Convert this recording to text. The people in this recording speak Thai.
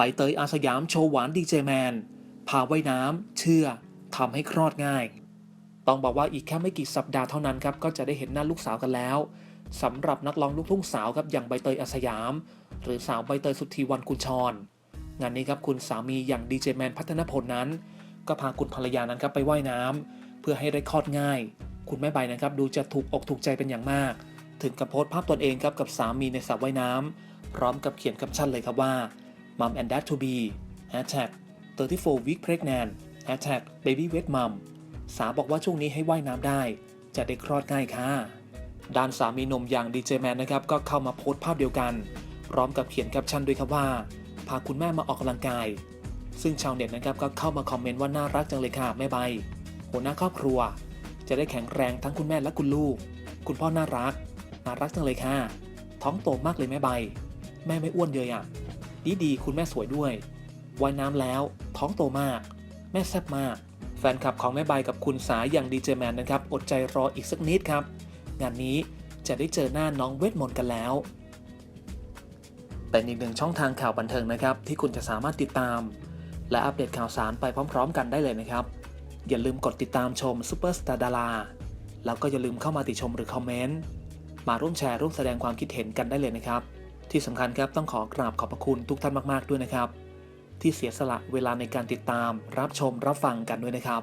ไปเตยอาสยามโชว์หวานดีเจแมน พาว่ายน้ำเชื่อทำให้คลอดง่าย ต้องบอกว่าอีกแค่ไม่กี่สัปดาห์เท่านั้นครับก็จะได้เห็นหน้าลูกสาวกันแล้วสำหรับนักร้องลูกทุ่งสาวครับอย่างใบเตยอาสยาม หรือสาวใบเตยสุทธิวันกุลชรงานนี้ครับคุณสามีอย่างดีเจแมนพัฒนพลนั้น ก็พาคุณภรรยานั้นครับไปว่ายน้ำเพื่อให้ได้คลอดง่าย คุณแม่ใบนะครับดูจะถูกอกถูกใจเป็นอย่างมาก ถึงกับโพสต์ภาพตนเองครับกับสามีในสระว่ายน้ำพร้อมกับเขียนแคปชั่นเลยครับว่า mom and dad to be hashtag 34 week pregnant hashtag baby wet mom สาบอกว่าช่วงนี้ให้ว่ายน้ำได้ จะได้คลอดง่ายค่ะด้านสามีหนมอย่างดีเจแมนนะครับ ก็เข้ามาโพสต์ภาพเดียวกัน พร้อมกับเขียนแคปชั่นด้วยครับว่า พาคุณแม่มาออกกำลังกาย ซึ่งชาวเน็ตนะครับก็เข้ามาคอมเมนต์ว่าน่ารักจังเลยค่ะแม่ใบหัวหน้าครอบครัว จะได้แข็งแรงทั้งคุณแม่และคุณลูก คุณพ่อน่ารัก น่ารักจังเลยค่ะ ท้องโตมากเลยแม่ใบ แม่ไม่อ้วนเลยอะ ดีดีๆคุณแม่สวยด้วยว่ายน้ำแล้ว ท้องโตมาก แม่แซ่บมาก แฟนคลับของแม่ใบกับคุณสาอย่างดีเจแมนนะครับ อดใจรออีกสักนิดครับ งานนี้จะได้เจอหน้าน้องเวทมนต์กันแล้ว เป็นอีกหนึ่งช่องทางข่าวบันเทิงนะครับ ที่คุณจะสามารถติดตาม และอัปเดตข่าวสารไปพร้อม ๆ กันได้เลยนะครับ อย่าลืมกดติดตามชมซูเปอร์สตาร์ดาราแล้วก็อย่าลืมเข้ามาติชมหรือคอมเมนต์มาร่วมแชร์ร่วมแสดงความคิดเห็นกันได้เลยนะครับ ที่สำคัญครับต้องขอกราบขอบพระคุณทุกท่านมาก ๆ ด้วยนะครับ ที่เสียสละเวลาในการติดตามรับชมรับฟังกันด้วยนะครับ